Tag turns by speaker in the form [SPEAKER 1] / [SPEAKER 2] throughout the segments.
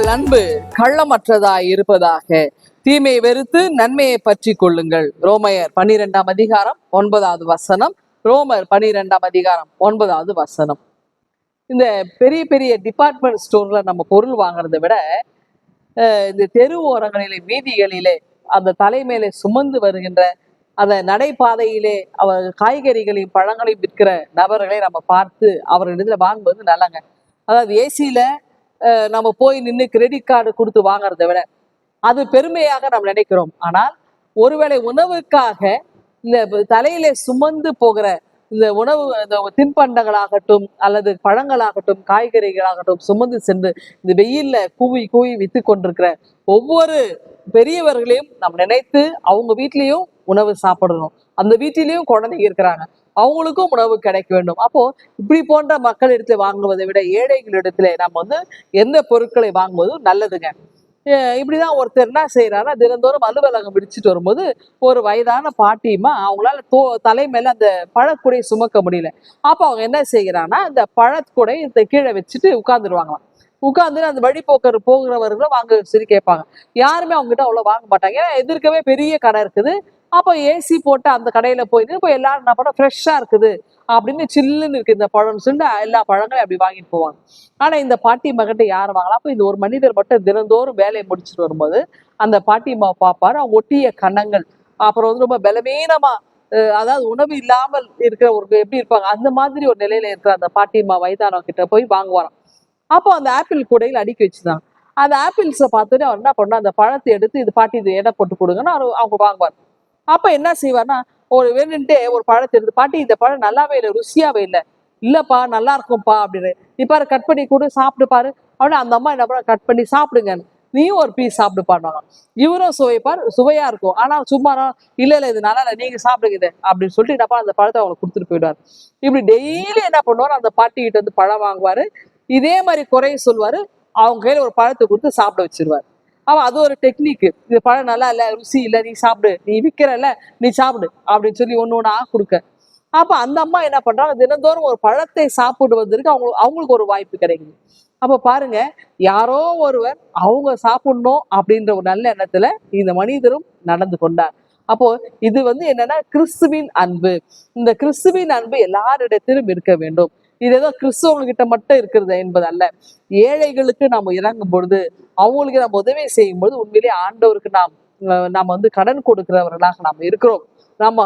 [SPEAKER 1] உங்கள் அன்பு கள்ளமற்றதாய் இருப்பதாக. தீமையை வெறுத்து நன்மையை பற்றி கொள்ளுங்கள். ரோமையர் பனிரெண்டாம் அதிகாரம் ஒன்பதாவது வசனம். ரோமர் பனிரெண்டாம் அதிகாரம் ஒன்பதாவது வசனம். இந்த பெரிய பெரிய டிபார்ட்மெண்ட் ஸ்டோர்ல நம்ம பொருள் வாங்குறதை விட இந்த தெரு ஓரங்களிலே வீதிகளிலே அந்த தலைமையிலே சுமந்து வருகின்ற அந்த நடைபாதையிலே அவர் காய்கறிகளையும் பழங்களையும் விற்கிற நபர்களை நம்ம பார்த்து அவர்களிடத்துல வாங்குவது நல்லங்க. அதாவது ஏசியில நம்ம போய் நின்று கிரெடிட் கார்டு கொடுத்து வாங்குறதை விட அது பெருமையாக நாம் நினைக்கிறோம். ஆனால் ஒருவேளை உணவுக்காக இந்த தலையிலே சுமந்து போகிற இந்த உணவு இந்த தின்பண்டங்களாகட்டும் அல்லது பழங்களாகட்டும் காய்கறிகளாகட்டும் சுமந்து சென்று இந்த வெயில்ல கூவி கூவி வித்து கொண்டிருக்கிற ஒவ்வொரு பெரியவர்களையும் நாம் நினைத்து அவங்க வீட்லேயும் உணவு சாப்பிடணும். அந்த வீட்டிலையும் குழந்தைங்க இருக்கிறாங்க. அவங்களுக்கும் உணவு கிடைக்க வேண்டும். அப்போ இப்படி போன்ற மக்கள் இடத்துல வாங்குவதை விட ஏழைகளிடத்துல நம்ம வந்து எந்த பொருட்களை வாங்குவதும் நல்லதுங்க. இப்படிதான் ஒருத்தர் என்ன செய்யறாருன்னா தினந்தோறும் அலுவலகம் விடிச்சிட்டு வரும்போது ஒரு வயதான பாட்டியுமா அவங்களால தோ தலை மேல அந்த பழக்குடையை சுமக்க முடியல. அப்ப அவங்க என்ன செய்யறாங்கன்னா அந்த பழக்குடை இந்த கீழே வச்சுட்டு உட்கார்ந்துருவாங்களாம். உட்காந்து அந்த வழிபோக்கர் போகிறவர்களும் வாங்க சரி கேட்பாங்க. யாருமே அவங்ககிட்ட அவ்வளோ அவ்வளவு வாங்க மாட்டாங்க. ஏன்னா எதிர்க்கவே பெரிய கடை இருக்குது. அப்போ ஏசி போட்டு அந்த கடையில போயிட்டு இப்போ எல்லாரும் என்ன பண்ண ஃப்ரெஷ்ஷாக இருக்குது. அப்படின்னு சில்லுன்னு இருக்கு இந்த பழம்னு சொல்லிட்டு எல்லா பழங்களையும் அப்படி வாங்கிட்டு போவாங்க. ஆனா இந்த பாட்டி மகிட்ட யார் வாங்கலாம் அப்போ இந்த ஒரு மனிதர் மட்டும் தினந்தோறும் வேலையை முடிச்சுட்டு வரும்போது அந்த பாட்டியம்மா பார்ப்பாரு. அவங்க ஒட்டிய கன்னங்கள் அப்புறம் வந்து ரொம்ப பலவீனமா அஹ் அதாவது உணவு இல்லாமல் இருக்கிற ஒரு எப்படி இருப்பாங்க அந்த மாதிரி ஒரு நிலையில இருக்கிற அந்த பாட்டியம்மா வயதானவங்க கிட்ட போய் வாங்குவாராம். அப்போ அந்த ஆப்பிள் கூடையில் அடுக்கி வச்சுதான். அந்த ஆப்பிள்ஸை பார்த்துட்டு அவர் என்ன பண்ணா அந்த பழத்தை எடுத்து இது பாட்டி இது எடை போட்டு கொடுங்கன்னு அவர் அவங்க வாங்குவார். அப்ப என்ன செய்வார்னா ஒரு வேணுன்ட்டே ஒரு பழத்தை எடுத்து பாட்டி இந்த பழம் நல்லாவே இல்லை ருசியாவே இல்லை. இல்லப்பா நல்லா இருக்கும்ப்பா அப்படின்னு நீ பாரு கட் பண்ணி கொடு சாப்பிட்டு பாரு. அப்படின்னு அந்த அம்மா என்ன பண்ண கட் பண்ணி சாப்பிடுங்க. நீயும் ஒரு பீஸ் சாப்பிட்டு பாடுவாங்க. இவரும் சுவைப்பார் சுவையா இருக்கும். ஆனா சும்மா இல்ல இல்ல இது நல்லா இல்லை நீங்க சாப்பிடுங்க இதை அப்படின்னு சொல்லிட்டு என்னப்பா அந்த பழத்தை அவங்களுக்கு கொடுத்துட்டு போயிடுவார். இப்படி டெய்லி என்ன பண்ணுவார் அந்த பாட்டி கிட்ட வந்து பழம் வாங்குவாரு. இதே மாதிரி குறைய சொல்லுவாரு. அவங்க கையில ஒரு பழத்தை கொடுத்து சாப்பிட வச்சிருவாரு. அவன் அது ஒரு டெக்னிக்கு இது பழம் நல்லா இல்ல ருசி இல்ல நீ சாப்பிடு. நீ விற்கிறல்ல நீ சாப்பிடு. அப்படின்னு சொல்லி ஒண்ணு ஒண்ணா கொடுக்க. அப்ப அந்த அம்மா என்ன பண்ணுறாங்க தினந்தோறும் ஒரு பழத்தை சாப்பிடுவதற்கு அவங்களுக்கு அவங்களுக்கு ஒரு வாய்ப்பு கிடைக்குது. அப்ப பாருங்க யாரோ ஒருவர் அவங்க சாப்பிடணும் அப்படின்ற ஒரு நல்ல எண்ணத்துல இந்த மனிதரும் நடந்து கொண்டார். அப்போ இது வந்து என்னன்னா கிறிஸ்துவின் அன்பு. இந்த கிறிஸ்துவின் அன்பு எல்லாரிடத்திலும் இருக்க வேண்டும். இது ஏதோ கிறிஸ்துவங்க கிட்ட மட்டும் இருக்கிறது என்பது அல்ல ஏழைகளுக்கு நாம் இறங்கும் பொழுது அவங்களுக்கு நம்ம உதவி செய்யும் பொழுது உண்மையிலேயே ஆண்டவருக்கு நாம் நாம் வந்து கடன் கொடுக்கிறவர்களாக நாம் இருக்கிறோம். நம்ம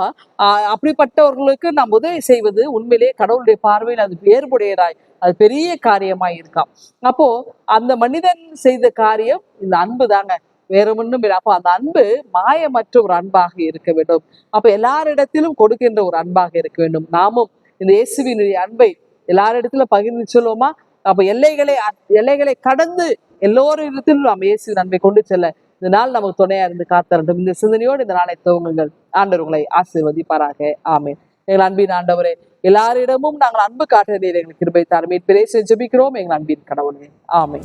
[SPEAKER 1] அப்படிப்பட்டவர்களுக்கு நாம் உதவி செய்வது உண்மையிலேயே கடவுளுடைய பார்வையில் அது வேறுபுடையதாய் அது பெரிய காரியமாய் இருக்காம். அப்போ அந்த மனிதன் செய்த காரியம் இந்த அன்பு தாங்க. வேற ஒன்றும் இல்லை. அப்போ அந்த அன்பு மாயமற்ற ஒரு அன்பாக இருக்க வேண்டும். அப்போ எல்லாரிடத்திலும் கொடுக்கின்ற ஒரு அன்பாக இருக்க வேண்டும். நாமும் இந்த இயேசுவினுடைய அன்பை எல்லாரிடத்திலும் பகிர்ந்து சொல்லுவோமா? அப்ப எல்லைகளை எல்லைகளை கடந்து எல்லோரிடத்திலும் நாம் இயேசு நன்மை கொண்டு செல்ல. இந்த நாள் நமக்கு துணையா இருந்து காத்தரட்டும். இந்த சிந்தனையோடு இந்த நாளை துவங்குங்கள். ஆண்டவர் உங்களை ஆசீர்வதிப்பாராக. ஆமேன். எங்கள் அன்பின் ஆண்டவரே எல்லாரிடமும் நாங்கள் அன்பு காட்டுகிறீர். எங்களுக்கு கிருபை தாருமே. பிரேச ஜபிக்கிறோம். எங்கள் அன்பின் கடவுளே. ஆமை